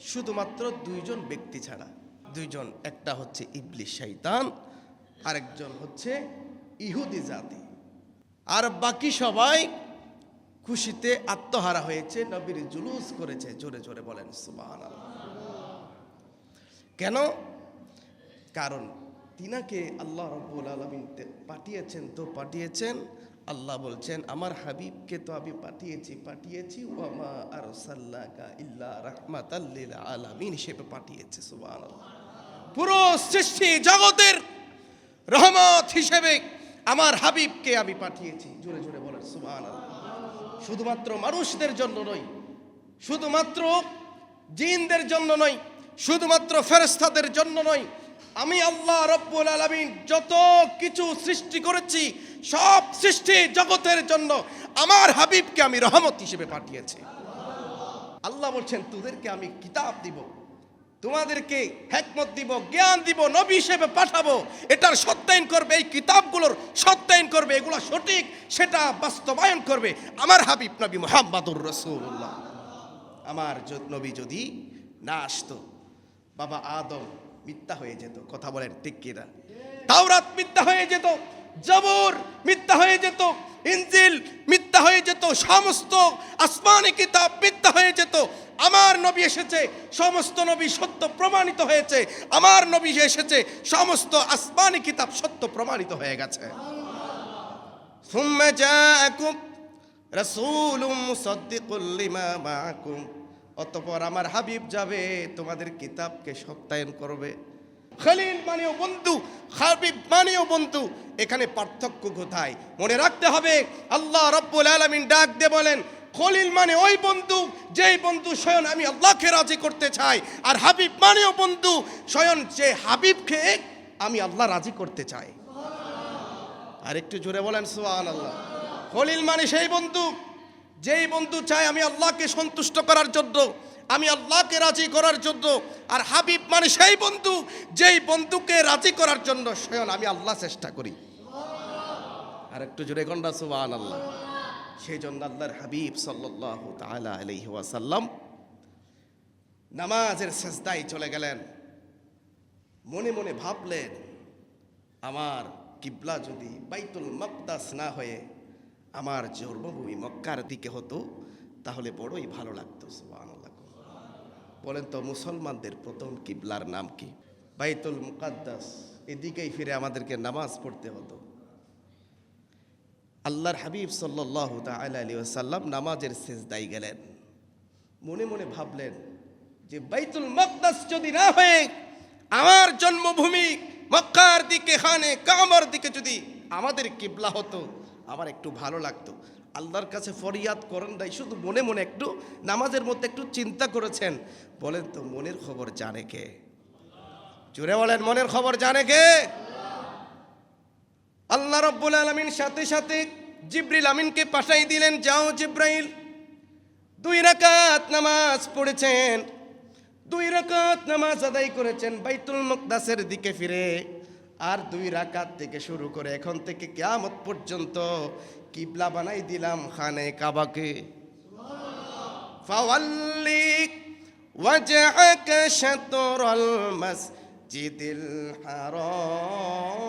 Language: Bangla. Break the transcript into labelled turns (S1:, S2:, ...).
S1: শুধুমাত্র দুইজন ব্যক্তি ছাড়া। দুইজন, একটা হচ্ছে ইবলিশ শৈতান আরেকজন হচ্ছে ইহুদি জাতি। আর বাকি সবাই খুশিতে আত্মহারা হয়েছে, নবীর জুলুস করেছে, জোরে জোরে বলেন, সুবহানাল্লাহ। কেন? কারণ তিনাকে আল্লাহ রব্বুল আলমিন পাঠিয়েছেন, তো পাঠিয়েছেন আল্লাহ বলছেন, আমার হাবিবকে তো আমি পাঠিয়েছি পাঠিয়েছি ওয়ামা আর সাল্লাকা ইল্লা রহমাত আলামিন হিসেবে পাঠিয়েছে সুবাহ পুরো সৃষ্টি জগতের রহমত হিসেবে আমার হাবিবকে আমি পাঠিয়েছি। জোরে জোরে বলেন সুবাহ শুধুমাত্র মানুষদের জন্য নয়, শুধুমাত্র জিনদের জন্য নয়, শুধুমাত্র ফেরেস্তাদের জন্য নয় আমি আল্লাহ রব্বুল আলমিন যত কিছু সৃষ্টি করেছি, সব সৃষ্টি জগতের জন্য আমার হাবিবকে আমি রহমত হিসেবে পাঠিয়েছি। আল্লাহ বলছেন, তোদেরকে আমি কিতাব দিব, তোমাদেরকে হেকমত দিব, জ্ঞান দিব, নবী হিসেবে পাঠাবো। এটার সত্যায়ন করবে, এই কিতাবগুলোর সত্যায়ন করবে, এগুলো সঠিক, সেটা বাস্তবায়ন করবে আমার হাবিব নবী মোহাম্মদুর রসুল্লাহ আমার নবী যদি না আসতো, বাবা আদম মিথ্যা হয়ে যেত কথা বলেন ঠিক কিনা তাওরাত মিথ্যা হয়ে যেত জবর মিথ্যা হয়ে যেত ইনজিল মিথ্যা হয়ে যেত সমস্ত আসমানি কিতাব মিথ্যা হয়ে যেত আমার নবী এসেছে সমস্ত নবী সত্য প্রমাণিত হয়েছে আমার নবী যে এসেছে সমস্ত আসমানি কিতাব সত্য প্রমাণিত হয়ে গেছে ثم جاءكم رسول مصدق لما معكم অতঃপর আমার হাবিব যাবে তোমাদের কিতাবকে সত্যায়ন করবে। খলিল মানেও বন্ধু হাবিব মানেও বন্ধু এখানে পার্থক্য কোথায়? মনে রাখতে হবে আল্লাহ রব্বুল আলামিন ডাক দিয়ে বলেন খলিল মানে ওই বন্ধু যেই বন্ধু স্বয়ং আমি আল্লাহকে রাজি করতে চাই আর হাবিব মানেও বন্ধু স্বয়ং যে হাবিবকে আমি আল্লাহ রাজি করতে চাই। আর একটু জোরে বলেন সোহান আল্লাহ খলিল মানে সেই বন্ধু যেই বন্ধু চায় আমি আল্লাহকে সন্তুষ্ট করার জন্য, আমি আল্লাহকে রাজি করার জন্য, আর হাবিব মানে সেই বন্ধু, যেই বন্ধুকে রাজি করার জন্য স্বয়ং আমি আল্লাহ চেষ্টা করি। আর একটু জোরে গন্ডা সুবান আল্লাহ সেই জন্য আল্লাহর হাবিব সাল্লাহ নামাজের শেষদায় চলে গেলেন। মনে মনে ভাবলেন, আমার কিবলা যদি বাইতুল মকদাস না হয়ে আমার জন্মভূমি মক্কার দিকে হতো, তাহলে বড়ই ভালো লাগতো বলেন তো, মুসলমানদের প্রথম কিবলার নাম কি? বাইতুল মুকাদ্দাস। এদিকেই ফিরে আমাদেরকে নামাজ পড়তে হতো। আল্লাহর হাবিব সাল্লাহ আলী আসাল্লাম নামাজের শেষ দায়ী গেলেন। মনে মনে ভাবলেন যে বাইতুল মকদাস যদি না হয়ে, আমার জন্মভূমি মক্কার দিকে, খানে কামার দিকে যদি আমাদের কিবলা হতো আমার একটু ভালো লাগতো। আল্লাহর কাছে ফরিয়াদ করেন নাই, শুধু মনে মনে একটু নামাজের মধ্যে একটু চিন্তা করেছেন। বলেন তো, মনের খবর জানে কে? জুড়ে বলেন, মনের খবর জানে কে? আল্লাহ রব্বুল আলমিন সাথে সাথে জিব্রিল আমিনকে পাঠাই দিলেন, যাও জিব্রাইল, দুই রাকাত নামাজ পড়েছেন, দুই রাকাত নামাজ আদায় করেছেন, বাইতুল মুকদাসের দিকে ফিরে। আর দুই রাকাত থেকে শুরু করে এখন থেকে কেমত পর্যন্ত কিবলা বানাই দিলাম খানে কাবাকে। ফাওয়াল্লি ওয়াজহাকা শাতরাল মাসজিদিল হারাম।